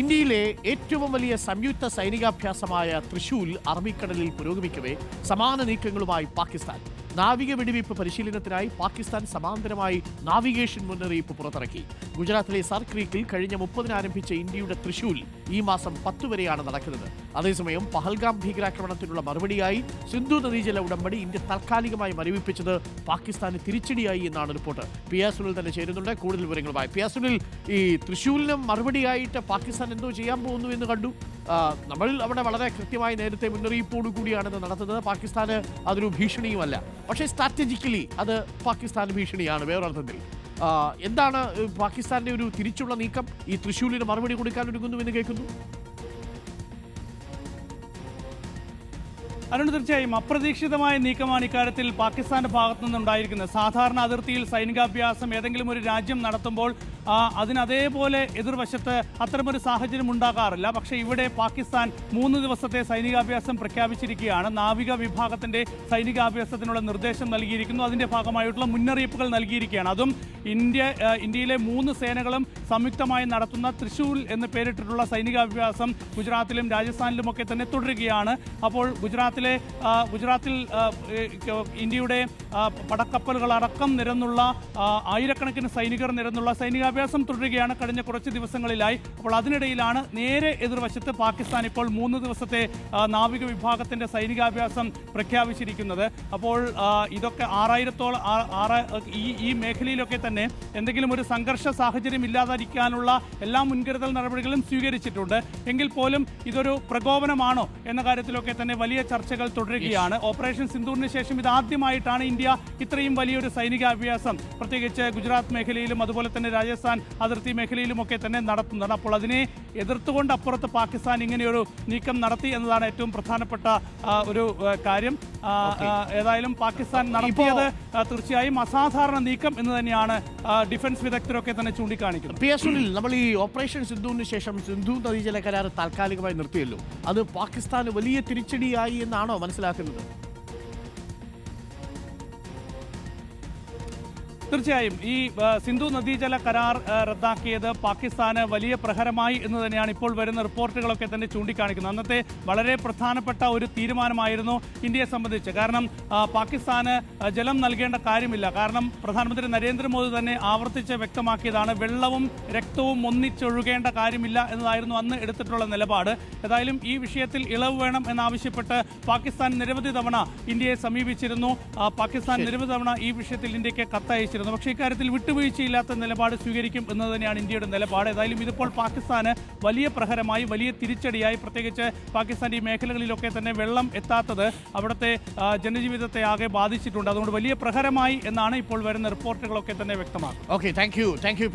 ഇന്ത്യയിലെ ഏറ്റവും വലിയ സംയുക്ത സൈനികാഭ്യാസമായ തൃശൂൽ അറബിക്കടലിൽ പുരോഗമിക്കവേ സമാന നീക്കങ്ങളുമായി പാകിസ്ഥാൻ. നാവിക വെടിവയ്പ് പരിശീലനത്തിനായി പാകിസ്ഥാൻ സമാന്തരമായി നാവിഗേഷൻ മുന്നറിയിപ്പ് പുറത്തിറക്കി. ഗുജറാത്തിലെ സർ ക്രീക്കിൽ കഴിഞ്ഞ മുപ്പതിന് ആരംഭിച്ച ഇന്ത്യയുടെ തൃശൂൽ ഈ മാസം പത്ത് വരെയാണ് നടക്കുന്നത്. അതേസമയം പഹൽഗാം ഭീകരാക്രമണത്തിനുള്ള മറുപടിയായി സിന്ധു നദീജല ഉടമ്പടി ഇന്ത്യ താൽക്കാലികമായി മരവിപ്പിച്ചത് പാകിസ്ഥാന് തിരിച്ചടിയായി എന്നാണ് റിപ്പോർട്ട്. പി ആ സുനിൽ തന്നെ ചേരുന്നുണ്ട്. കൂടുതൽ വിവരങ്ങളുമായി പി ആ സുനിൽ ഈ തൃശൂലിന് മറുപടിയായിട്ട് പാകിസ്ഥാൻ എന്തോ ചെയ്യാൻ പോകുന്നു എന്ന് കണ്ടു. നമ്മൾ അവിടെ വളരെ കൃത്യമായി നേരത്തെ മുന്നറിയിപ്പോടു കൂടിയാണിത് നടത്തുന്നത്. പാകിസ്ഥാന് അതൊരു ഭീഷണിയുമല്ല. പക്ഷേ സ്ട്രാറ്റജിക്കലി അത് പാകിസ്ഥാൻ ഭീഷണിയാണ് വേറൊരർത്ഥത്തിൽ. എന്താണ് പാകിസ്ഥാന്റെ ഒരു തിരിച്ചുള്ള നീക്കം? ഈ തൃശ്ശൂരിന് മറുപടി കൊടുക്കാൻ ഒരുങ്ങുന്നു എന്ന് കേൾക്കുന്നു? അരുൺ തീർച്ചയായും അപ്രതീക്ഷിതമായ നീക്കമാണ് ഇക്കാര്യത്തിൽ പാകിസ്ഥാന്റെ ഭാഗത്തു നിന്നുണ്ടായിരിക്കുന്നത്. സാധാരണ അതിർത്തിയിൽ സൈനികാഭ്യാസം ഏതെങ്കിലും ഒരു രാജ്യം നടത്തുമ്പോൾ അതിനതേപോലെ എതിർവശത്ത് അത്തരമൊരു സാഹചര്യം ഉണ്ടാകാറില്ല. പക്ഷേ ഇവിടെ പാകിസ്ഥാൻ മൂന്ന് ദിവസത്തെ സൈനികാഭ്യാസം പ്രഖ്യാപിച്ചിരിക്കുകയാണ്. നാവിക വിഭാഗത്തിന്റെ സൈനികാഭ്യാസത്തിനുള്ള നിർദ്ദേശം നൽകിയിരിക്കുന്നു. അതിന്റെ ഭാഗമായിട്ടുള്ള മുന്നറിയിപ്പുകൾ നൽകിയിരിക്കുകയാണ്. അതും ഇന്ത്യ ഇന്ത്യയിലെ മൂന്ന് സേനകളും സംയുക്തമായി നടത്തുന്ന തൃശൂർ എന്ന് പേരിട്ടിട്ടുള്ള സൈനികാഭ്യാസം ഗുജറാത്തിലും രാജസ്ഥാനിലുമൊക്കെ തന്നെ തുടരുകയാണ്. അപ്പോൾ ഗുജറാത്തിലെ ഗുജറാത്തിൽ ഇന്ത്യയുടെ പടക്കപ്പലുകളടക്കം നിരന്നുള്ള ആയിരക്കണക്കിന് സൈനികർ നിരന്നുള്ള സൈനികാഭ്യാസം തുടരുകയാണ് കഴിഞ്ഞ കുറച്ച് ദിവസങ്ങളിലായി. അപ്പോൾ അതിനിടയിലാണ് നേരെ എതിർവശത്ത് പാകിസ്ഥാൻ ഇപ്പോൾ മൂന്ന് ദിവസത്തെ നാവിക വിഭാഗത്തിന്റെ സൈനികാഭ്യാസം പ്രഖ്യാപിച്ചിരിക്കുന്നത്. അപ്പോൾ ഇതൊക്കെ ആറായിരത്തോളം ഈ ഈ മേഖലയിലൊക്കെ തന്നെ എന്തെങ്കിലും ഒരു സംഘർഷ സാഹചര്യം ഇല്ലാതിരിക്കാനുള്ള എല്ലാ മുൻകരുതൽ നടപടികളും സ്വീകരിച്ചിട്ടുണ്ട്. എങ്കിൽ പോലും ഇതൊരു പ്രകോപനമാണോ എന്ന കാര്യത്തിലൊക്കെ തന്നെ വലിയ ചർച്ചകൾ തുടരുകയാണ്. ഓപ്പറേഷൻ സിന്ധൂറിന് ശേഷം ഇതാദ്യമായിട്ടാണ് ഇന്ത്യ ഇത്രയും വലിയൊരു സൈനികാഭ്യാസം. പ്രത്യേകിച്ച് ഗുജറാത്ത് മേഖലയിലും അതുപോലെ തന്നെ രാജസ്ഥാൻ അതിർത്തി മേഖലയിലുമൊക്കെ തന്നെ നടത്തുന്നത് അപ്പോൾ അതിനെ എതിർത്തുകൊണ്ട് അപ്പുറത്ത് പാകിസ്ഥാൻ ഇങ്ങനെയൊരു നീക്കം നടത്തി എന്നതാണ് ഏറ്റവും പ്രധാനപ്പെട്ട ഒരു കാര്യം. ഏതായാലും പാകിസ്ഥാൻ നടത്തിയത് തീർച്ചയായും അസാധാരണ നീക്കം എന്ന് തന്നെയാണ് ഡിഫൻസ് വിദഗ്ധരൊക്കെ തന്നെ ചൂണ്ടിക്കാണിക്കുന്നത്. പി എസ് സുനിൽ നമ്മൾ ഈ ഓപ്പറേഷൻ സിന്ധുവിന് ശേഷം സിന്ധു നദീജല കരാർ താൽക്കാലികമായി നിർത്തിയല്ലോ. അത് പാകിസ്ഥാന് വലിയ തിരിച്ചടിയായി എന്നാണോ മനസ്സിലാക്കുന്നത്? തീർച്ചയായും ഈ സിന്ധു നദീജല കരാർ റദ്ദാക്കിയത് പാകിസ്ഥാന് വലിയ പ്രഹരമായി എന്ന് തന്നെയാണ് ഇപ്പോൾ വരുന്ന റിപ്പോർട്ടുകളൊക്കെ തന്നെ ചൂണ്ടിക്കാണിക്കുന്നത്. അന്നത്തെ വളരെ പ്രധാനപ്പെട്ട ഒരു തീരുമാനമായിരുന്നു ഇന്ത്യയെ സംബന്ധിച്ച്. കാരണം പാകിസ്ഥാന് ജലം നൽകേണ്ട കാര്യമില്ല. കാരണം പ്രധാനമന്ത്രി നരേന്ദ്രമോദി തന്നെ ആവർത്തിച്ച് വ്യക്തമാക്കിയതാണ് വെള്ളവും രക്തവും ഒന്നിച്ചൊഴുകേണ്ട കാര്യമില്ല എന്നതായിരുന്നു അന്ന് എടുത്തിട്ടുള്ള നിലപാട്. ഏതായാലും ഈ വിഷയത്തിൽ ഇളവ് വേണം എന്നാവശ്യപ്പെട്ട് പാകിസ്ഥാൻ നിരവധി തവണ ഇന്ത്യയെ സമീപിച്ചിരുന്നു. പാകിസ്ഥാൻ നിരവധി തവണ ഈ വിഷയത്തിൽ ഇന്ത്യയ്ക്ക് കത്തയച്ചിരുന്നു. പക്ഷേ ഇക്കാര്യത്തിൽ വിട്ടുവീഴ്ചയില്ലാത്ത നിലപാട് സ്വീകരിക്കും എന്ന് തന്നെയാണ് ഇന്ത്യയുടെ നിലപാട്. ഏതായാലും ഇതിപ്പോൾ പാകിസ്ഥാന് വലിയ പ്രഹരമായി വലിയ തിരിച്ചടിയായി. പ്രത്യേകിച്ച് പാകിസ്ഥാന്റെ ഈ മേഖലകളിലൊക്കെ തന്നെ വെള്ളം എത്താത്തത് അവിടുത്തെ ജനജീവിതത്തെ ആകെ ബാധിച്ചിട്ടുണ്ട്. അതുകൊണ്ട് വലിയ പ്രഹരമായി എന്നാണ് ഇപ്പോൾ വരുന്ന റിപ്പോർട്ടുകളൊക്കെ തന്നെ വ്യക്തമാക്കുന്നത്. Okay thank you thank you